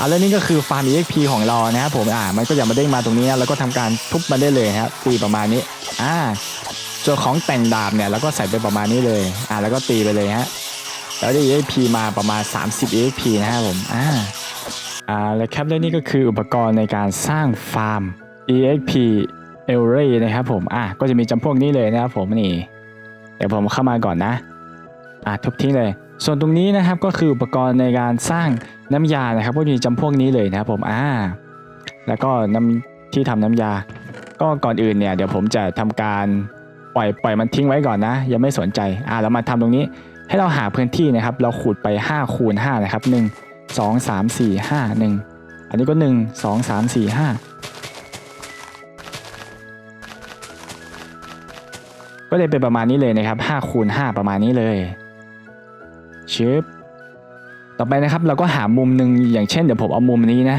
อ่าแล้วนี่ก็คือฟาร์ม EXP ของเรานะครับผมอ่ามันก็จะมาเด้งมาตรงนี้นะแล้วก็ทำการทุบมาได้เลยครับตีประมาณนี้อ่าส่วนของแต่งดาบเนี่ยเราก็ใส่ไปประมาณนี้เลยอ่าแล้วก็ตีไปเลยฮะแล้วได้ EXP มาประมาณ 30 EXP นะครับผมอ่าอ่าและครับและนี่ก็คืออุปกรณ์ในการสร้างฟาร์ม EXP e l r y นะครับผม อะ ก็จะมีจำพวกนี้เลยนะครับผมนี่ เดี๋ยวผมเข้ามาก่อนนะ อะทุบทิ้งเลย ส่วนตรงนี้นะครับก็คืออุปกรณ์ในการสร้างน้ำยานะครับก็มีจำพวกนี้เลยนะครับผมอ่าแล้วก็น้ำที่ทำน้ำยา ก็ก่อนอื่นเนี่ยเดี๋ยวผมจะทำการปล่อยปล่อยมันทิ้งไว้ก่อนนะ ยังไม่สนใจอ่าเรามาทำตรงนี้ให้เราหาพื้นที่นะครับ เราขุดไป5คูณ5นะครับ 1 2 3 4 5 1 อันนี้ก็ 1 2 3 4 5 ก็เลยเป็นประมาณนี้เลยนะครับ5คูณ5ประมาณนี้เลย ชึบต่อไปนะครับเราก็หามุมหนึ่งอย่างเช่นเดี๋ยวผมเอามุมนี้นะ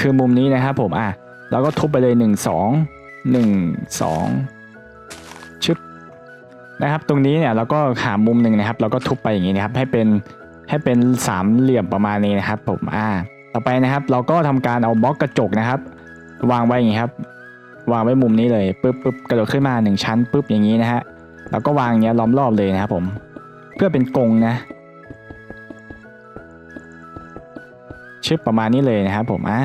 คือมุมนี้นะครับผมอะเราก็ทุบไปเลย 1 2 1 2 ชึบนะครับ ตรงนี้เนี่ยเราก็หามุมหนึ่งนะครับ เราก็ทุบไปอย่างนี้นะครับให้เป็นให้เป็นสามเหลี่ยมประมาณนี้นะครับ ผมอ่าต่อไปนะครับ เราก็ทำการเอาบล็อกกระจกนะครับ วางไว้อย่างนี้ครับ วางไว้มุมนี้เลยปึ๊บปึ๊บกระโดดขึ้นมาหนึ่งชั้นปึ๊บอย่างนี้นะฮะแล้วก็วางอย่างเงี้ยล้อมรอบเลยนะครับผมเพื่อเป็นกรงนะ บประมาณนี้เลยนะครับผมอ่า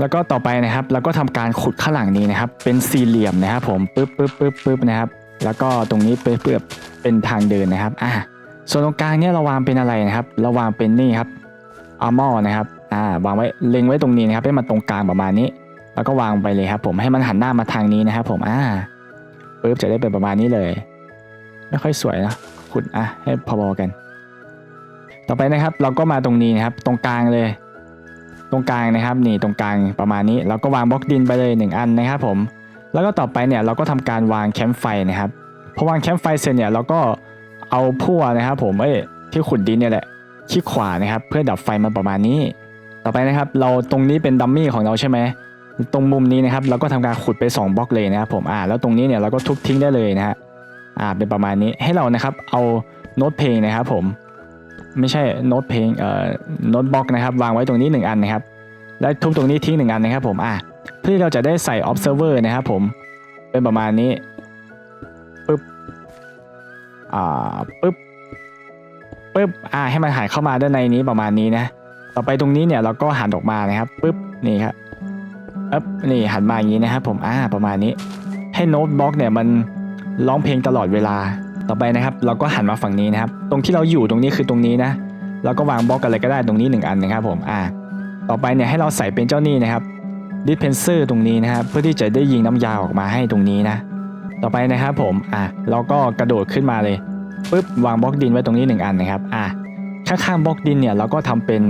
แล้วก็ต่อไปนะครับเราก็ทำการขุดข้างหลังนี้นะครับ เป็นสี่เหลี่ยมนะครับ ผมปึ๊บปึ๊บปึ๊บปึ๊บนะครับ แล้วก็ตรงนี้เป็นเพื่อเป็นทางเดินนะครับอ่าส่วนตรงกลางเนี่ยเราวางเป็นอะไรนะครับเราวางเป็นนี่ครับอาร์มอนะครับอ่าวางไว้เล็งไว้ตรงนี้นะครับให้มันตรงกลางประมาณนี้ แล้วก็วางไปเลยครับ ผมให้มันหันหน้ามาทางนี้นะครับ ผมอ่าปึ๊บจะได้เป็นประมาณนี้เลย ไม่ค่อยสวยนะขุดอะให้พอๆกัน ต่อไปนะครับเราก็มาตรงนี้นะครับ ตรงกลางเลย ตรงกลางนะครับนี่ตรงกลางประมาณนี้ เราก็วางบล็อกดินไปเลยหนึ่งอันนะครับผม แล้วก็ต่อไปเนี่ยเราก็ทำการวางแคมป์ไฟนะครับพอวางแคมป์ไฟเสร็จเนี่ยเราก็เอาพั่วนะครับผมเอ้ยที่ขุดดินเนี่ยแหละคลิกขวานะครับ เพื่อดับไฟมันประมาณนี้ ต่อไปนะครับ เราตรงนี้เป็นดัมมี่ของเราใช่ไหมตรงมุมนี้นะครับ เราก็ทำการขุดไป2บล็อกเลยนะครับผมอ่าแล้วตรงนี้เนี่ยเราก็ทุบทิ้งได้เลยนะฮะอ่าเป็นประมาณนี้ให้เรานะครับเอาโน้ตเพลงนะครับผมไม่ใช่โน้ตเพลงเอ่อโน้ตบล็อกนะครับ วางไว้ตรงนี้ 1 อันนะครับ แล้ทุบตรงนี้ทิ้งหนึ่งอันนะครับผมอ่าเพื่อที่เราจะได้ใส่ observer นะครับผมเป็นประมาณนี้ปึ๊บอ่าปึ๊บปึ๊บอ่าให้มันหันเข้ามาด้านในนี้ประมาณนี้นะต่อไปตรงนี้เนี่ยเราก็หันออกมานะครับปึ๊บนี่ครับอ๊บนี่หันมาอย่างนี้นะครับผมอ่าประมาณนี้ ให้โน้ตบล็อกเนี่ยมันร้องเพลงตลอดเวลาต่อไปนะครับเราก็หันมาฝั่งนี้นะครับ ตรงที่เราอยู่ตรงนี้คือตรงนี้นะเราก็วางบล็อกอะไรก็ได้ตรงนี้หนึ่งอันนะครับผมอ่า ต่อไปเนี่ยให้เราใส่เป็นเจ้านี่นะครับดิสเพนเซอร์ตรงนี้นะครับเพื่อที่จะได้ยิงน้ำยาออกมาให้ตรงนี้นะ ต่อไปนะครับผมอะเราก็กระโดดขึ้นมาเลยปุ๊บวางบล็อกดินไว้ตรงนี้หนึ่งอันนะครับอะข้างๆบล็อกดินเนี่ยเราก็ทำเป็น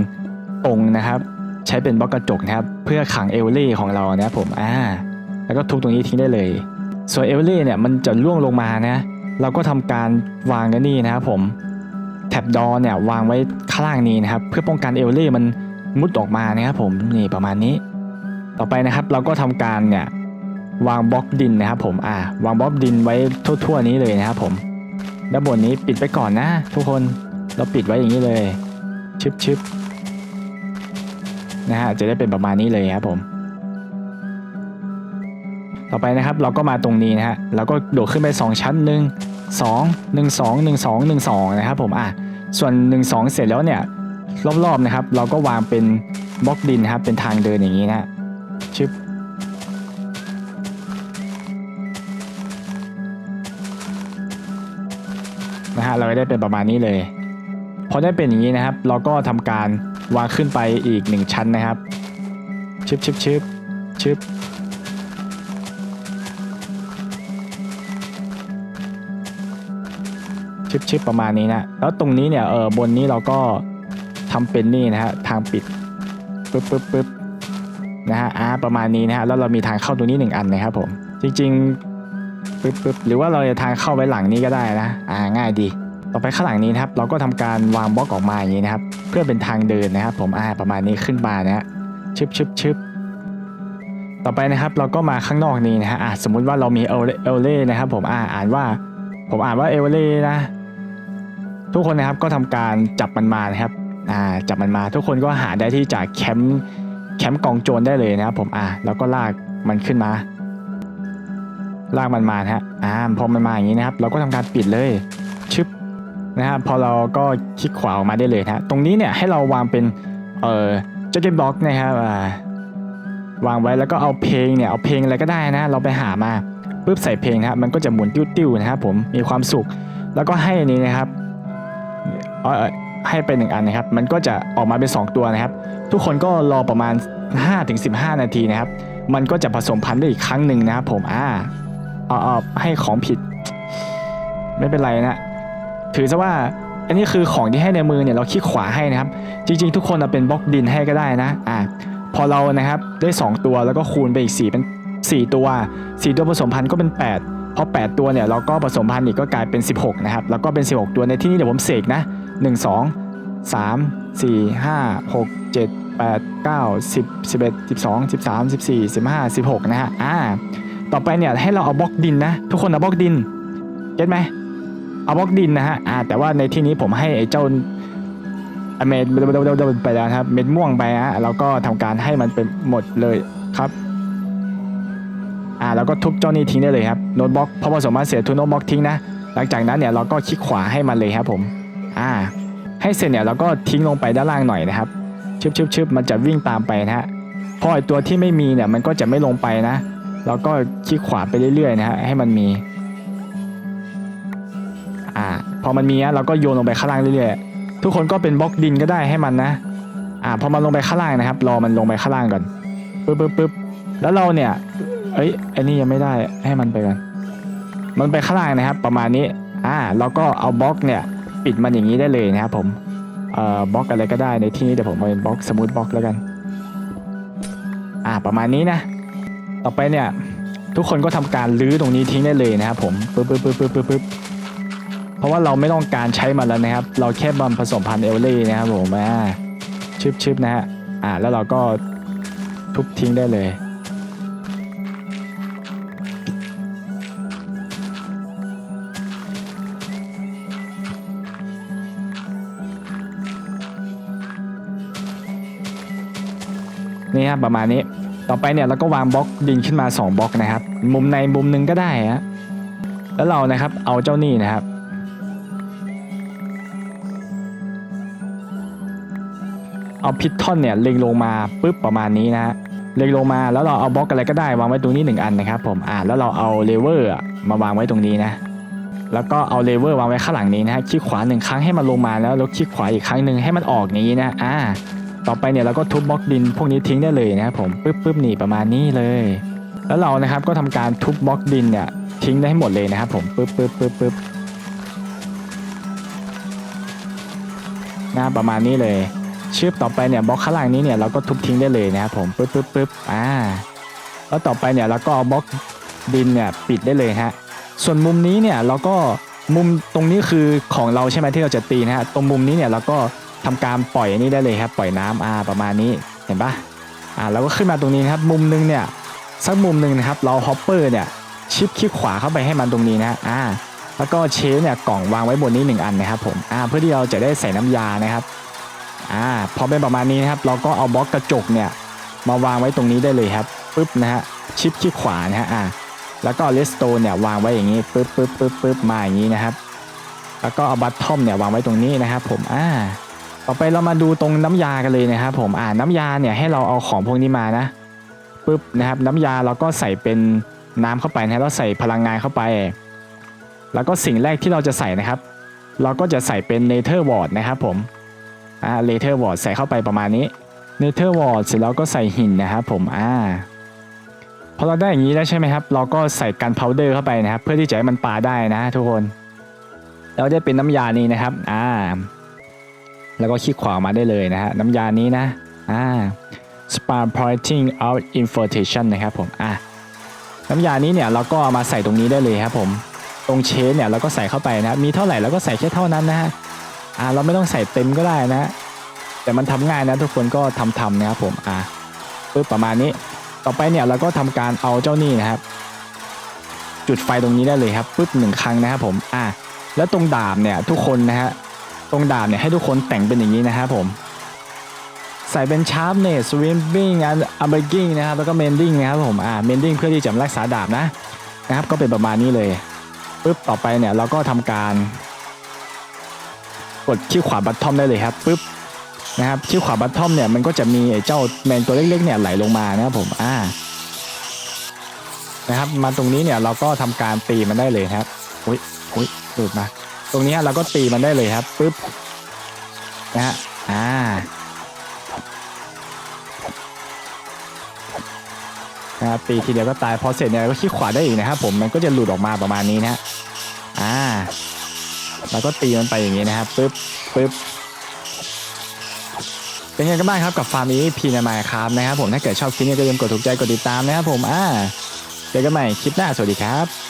องค์นะครับ ใช้เป็นบล็อกกระจกนะครับ เพื่อขังเอลเล่ของเรานะครับผมอ่าแล้วก็ทุบตรงนี้ทิ้งได้เลย ส่วนเอลเล่เนี่ยมันจะล่วงลงมานะ เราก็ทำการวางกันนี่นะครับผมแท็บดอเนี่ย วางไว้ข้างล่างนี้นะครับ เพื่อป้องกันเอลเล่มัน มุดออกมานะครับผมนี่ประมาณนี้ ต่อไปนะครับเราก็ทำการเนี่ยวางบล็อกดินนะครับผมอ่าวางบล็อกดินไว้ทั่วๆนี้เลยนะครับผมด้านบนนี้ปิดไปก่อนนะ ทุกคนเราปิดไว้อย่างนี้เลยชึบชึบนะฮะจะได้เป็นประมาณนี้เลยครับผม ต่อไปนะครับเราก็มาตรงนี้นะฮะเราก็โดดขึ้นไป 2 ชั้นหนึ่งสองหนึ่งสองหนึ่งสองหนึ่งสองนะครับผมอะส่วน1 2เสร็จแล้วเนี่ย รอบๆนะครับ เราก็วางเป็นบล็อกดินนะครับ เป็นทางเดินอย่างนี้นะชึบนะฮะเราก็ได้เป็นประมาณนี้เลยพอได้เป็นอย่างนี้นะครับ เราก็ทำการวางขึ้นไปอีกหนึ่งชั้นนะครับชึบชึบชึบชึบชึบชึบประมาณนี้นะแล้วตรงนี้เนี่ยเออบนนี้เราก็ ทำเป็นนี่นะฮะทางปิดปึ๊บปึ๊บปึ๊บนะฮะอ่าประมาณนี้นะฮะแล้วเรามีทางเข้าตรงนี้หนึ่งอันนะครับผมจริงๆปึ๊บปึ๊บหรือว่าเราจะทางเข้าไว้หลังนี้ก็ได้นะอ่าง่ายดีต่อไปข้างหลังนี้นะครับ เราก็ทำการวางบล็อกออกมาอย่างนี้นะครับ เพื่อเป็นทางเดินนะครับ ผมอ่าประมาณนี้ขึ้นมานะฮะชึบชึบชึบต่อไปนะครับเราก็มาข้างนอกนี้นะฮะอ่าสมมุติว่าเรามีเอลเอลเล่นะครับ ผมอ่าอ่านว่า ผมอ่านว่าเอลเล่นะ ทุกคนนะครับก็ทำการจับมันมานะครับ อ่าจับมันมาทุกคนก็หาได้ที่จากแคมป์แคมป์กองโจรได้เลยนะครับผมอ่าแล้วก็ลากมันขึ้นมา ลากมันมาฮะอ่าพอมันมาอย่างนี้นะครับ เราก็ทำการปิดเลยชึบนะฮะพอเราก็คลิกขวาออกมาได้เลยนะฮะตรงนี้เนี่ยให้เราวางเป็นเอ่อจ็อกเก็ตบล็อกนะครับวางไว้แล้วก็เอาเพลงเนี่ยเอาเพลงอะไรก็ได้นะ เราไปหามาปุ๊บใส่เพลงนะครับมันก็จะหมุนติ้วๆนะครับผมมีความสุข แล้วก็ให้อันนี้นะครับอ่อ ให้ไปหนึ่งอันนะครับ มันก็จะออกมาเป็น 2 ตัวนะครับ ทุกคนก็รอประมาณ 5-15 นาทีนะครับ มันก็จะผสมพันธุ์ได้อีกครั้งหนึ่งนะครับผมอ่าเอาเอาให้ของผิด ไม่เป็นไรนะถือซะว่าอันนี้คือของที่ให้ในมือเนี่ยเราคลิกขวาให้นะครับ จริง ๆ ทุกคนเอาเป็นบล็อกดินให้ก็ได้นะอ่าพอเรานะครับได้ 2 ตัวแล้วก็คูณไปอีก 4 เป็น 4 ตัว 4 ตัวผสมพันธุ์ก็เป็น 8พอ8ตัวเนี่ยเราก็ผสมพันธุ์อีกก็กลายเป็น 16 นะครับ แล้วก็เป็น 16 ตัวในที่นี้เดี๋ยวผมเสกนะ 1 2 3 4 5 6 7 8 9 10 11 12 13 14 15 16 นะฮะ อ่า ต่อไปเนี่ยให้เราเอาบล็อกดินนะ ทุกคนเอาบล็อกดิน เก็ตไหม เอาบล็อกดินนะฮะ อ่า แต่ว่าในที่นี้ผมให้ไอ้เจ้าเม็ดไปแล้วครับ เม็ดม่วงไปฮะ แล้วก็ทำการให้มันเป็นหมดเลยครับอ่าแล้วก็ทุบเจ้านี้ทิ้งได้เลยครับโน้ตบล็อกพอผสมมาเสียทุนโน้ตบล็อกทิ้งนะ หลังจากนั้นเนี่ยเราก็คลิกขวาให้มันเลยครับผม อ่า ให้เสร็จเนี่ยเราก็ทิ้งลงไปด้านล่างหน่อยนะครับชึบชึบชึบมันจะวิ่งตามไปนะฮะพอไอตัวที่ไม่มีเนี่ยมันก็จะไม่ลงไปนะเราก็คลิกขวาไปเรื่อยๆนะฮะให้มันมีอ่าพอมันมีนะเราก็โยนลงไปข้างล่างเรื่อยๆทุกคนก็เป็นบล็อกดินก็ได้ให้มันนะอ่าพอมันลงไปข้างล่างนะครับ รอมันลงไปข้างล่างก่อนปึ๊บปึ๊บปึ๊บแล้วเราเนี่ยเอ้ยไอ้นี่ยังไม่ได้ให้มันไปก่อนมันไปข้างล่างนะครับ ประมาณนี้อ่าเราก็เอาบล็อกเนี่ย ปิดมันอย่างนี้ได้เลยนะครับผมเอ่อบล็อกอะไรก็ได้ในที่นี้เดี๋ยวผมเอาเป็นบล็อกสมูทบล็อกแล้วกัน อ่าประมาณนี้นะ ต่อไปเนี่ยทุกคนก็ทำการลื้อตรงนี้ทิ้งได้เลยนะครับผมปึ๊บปึ๊บปึ๊บปึ๊บปึ๊บเพราะว่าเราไม่ต้องการใช้มันแล้วนะครับ เราแค่บำผสมพันธุ์เอลเล่นะครับผมอ่าชึบชึบนะฮะอ่าแล้วเราก็ทุบทิ้งได้เลย นี่ครับประมาณนี้ต่อไปเนี่ยเราก็วางบล็อกดินขึ้นมา 2บล็อกนะครับ มุมในมุมหนึ่งก็ได้ฮะแล้วเรานะครับเอาเจ้านี่นะครับ เอาพิททอนเนี่ยเล็งลงมาปุ๊บประมาณนี้นะฮะเล็งลงมาแล้วเราเอาบล็อกอะไรก็ได้วางไว้ตรงนี้หนึ่งอันนะครับ ผมอ่าแล้วเราเอาเลเวอร์มาวางไว้ตรงนี้นะแล้วก็เอาเลเวอร์วางไว้ข้างหลังนี้นะฮะคลิกขวาหนึ่งครั้งให้มันลงมาแล้วแล้วคลิกขวาอีกครั้งหนึ่งให้มันออกนี้นะอ่า ต่อไปเนี่ยเราก็ทุบบล็อกดินพวกนี้ทิ้งได้เลยนะครับผมปึ๊บปึ๊บนี่ประมาณนี้เลย แล้วเรานะครับก็ทำการทุบบล็อกดินเนี่ยทิ้งได้ให้หมดเลยนะครับผมปึ๊บปึ๊บปึ๊บปึ๊บนะประมาณนี้เลยชืบต่อไปเนี่ยบล็อกข้างล่างนี้เนี่ยเราก็ทุบทิ้งได้เลยนะครับผมปึ๊บปึ๊บปึ๊บอ่าแล้วต่อไปเนี่ยเราก็เอาบล็อกดินเนี่ยปิดได้เลยฮะส่วนมุมนี้เนี่ยเราก็มุมตรงนี้คือของเราใช่ไหมที่เราจะตีนะฮะตรงมุมนี้เนี่ยเราก็ ทำการปล่อยนนี้ได้เลยครับ ปล่อยน้ำอ่าประมาณนี้เห็นปะอ่าเราก็ขึ้นมาตรงนี้นะครับ มุมนึงเนี่ยสักมุมหนึ่งนะครับ เราฮอปเปอร์เนี่ยชิปคลิกขวาเข้าไปให้มันตรงนี้นะอ่าแล้วก็เชฟเนี่ยกล่องวางไว้บนนี้หนึ่งอันนะครับผมอ่าเพื่อที่เราจะได้ใส่น้ำยานะครับอ่าพอเป็นประมาณนี้นะครับ เราก็เอาบล็อกกระจกเนี่ยมาวางไว้ตรงนี้ได้เลยครับปึ๊บนะฮะชิปคลิกขวานะฮะอ่าแล้วก็เลสโตนเนี่ยวางไว้อย่างนี้ปึ๊บปึ๊บปึ๊บปึ๊บมาอย่างนี้นะครับ แล้วก็เอาบัตทอมเนี่ยวางไว้ตรงนี้นะครับ ผมอ่า ต่อไปเรามาดูตรงน้ำยากันเลยนะครับผมอ่าน้ำยาเนี่ยให้เราเอาของพวกนี้มานะปุ๊บนะครับน้ำยาเราก็ใส่เป็นน้ำเข้าไปนะแล้วใส่พลังงานเข้าไป แล้วก็สิ่งแรกที่เราจะใส่นะครับ เราก็จะใส่เป็นเนเธอร์วอร์ดนะครับผมอ่าเนเธอร์วอร์ดใส่เข้าไปประมาณนี้เนเธอร์วอร์ดเสร็จแล้วก็ใส่หินนะครับผมอ่าพอเราได้อย่างนี้แล้วใช่ไหมครับ เราก็ใส่กันพาวเดอร์เข้าไปนะครับ เพื่อที่จะให้มันปาได้นะทุกคนแล้วได้เป็นน้ำยานี้นะครับ อ่า แล้วก็คลิกขวามาได้เลยนะฮะน้ำยานี้นะอ่า Spark Pointing Out Infiltration นะครับผมอะน้ำยานี้เนี่ยเราก็เอามาใส่ตรงนี้ได้เลยครับผมตรงเชนเนี่ยเราก็ใส่เข้าไปนะมีเท่าไหร่เราก็ใส่แค่เท่านั้นนะฮะอ่าเราไม่ต้องใส่เต็มก็ได้นะ แต่มันทำง่ายนะทุกคนก็ทำทำนะครับผมอะปึ๊บประมาณนี้ต่อไปเนี่ยเราก็ทำการเอาเจ้านี่นะครับ จุดไฟตรงนี้ได้เลยครับปึ๊บหนึ่งครั้งนะครับผมอะแล้วตรงดาบเนี่ยทุกคนนะฮะ ตรงดาบเนี่ยให้ทุกคนแต่งเป็นอย่างนี้นะครับผม ใส่เป็นชาร์ปเนสสวิมบิ้งอันอัมเบกิ้งนะครับแล้วก็เมนดิ้งนะครับผมอ่าเมนดิ้งเพื่อที่จะรักษาดาบนะนะครับก็เป็นประมาณนี้เลยปุ๊บต่อไปเนี่ยเราก็ทำการ กดที่ขวาบัตทอมได้เลยครับปุ๊บนะครับที่ขวาบัตทอมเนี่ยมันก็จะมีเจ้าแมนตัวเล็กๆเนี่ยไหลลงมานะครับผมอ่านะครับมาตรงนี้เนี่ยเราก็ทำการตีมันได้เลยครับอุ้ยอุ้ยหลุดมา ตรงนี้เราก็ตีมันได้เลยครับปุ๊บนะฮะอ่านะครับตีทีเดียวก็ตายพอเสร็จเนี่ยก็คลิกขวาได้อีกนะครับผมมันก็จะหลุดออกมาประมาณนี้นะฮะอ่าแล้วก็ตีมันไปอย่างนี้นะครับปึ๊บปึ๊บเป็นไงกันบ้างครับกับฟาร์มนี้พีนามายครับนะครับผมถ้าเกิดชอบคลิปนี้ก็อย่าลืมกดถูกใจกดติดตามนะครับผมอ่าเจอกันใหม่คลิปหน้าสวัสดีครับ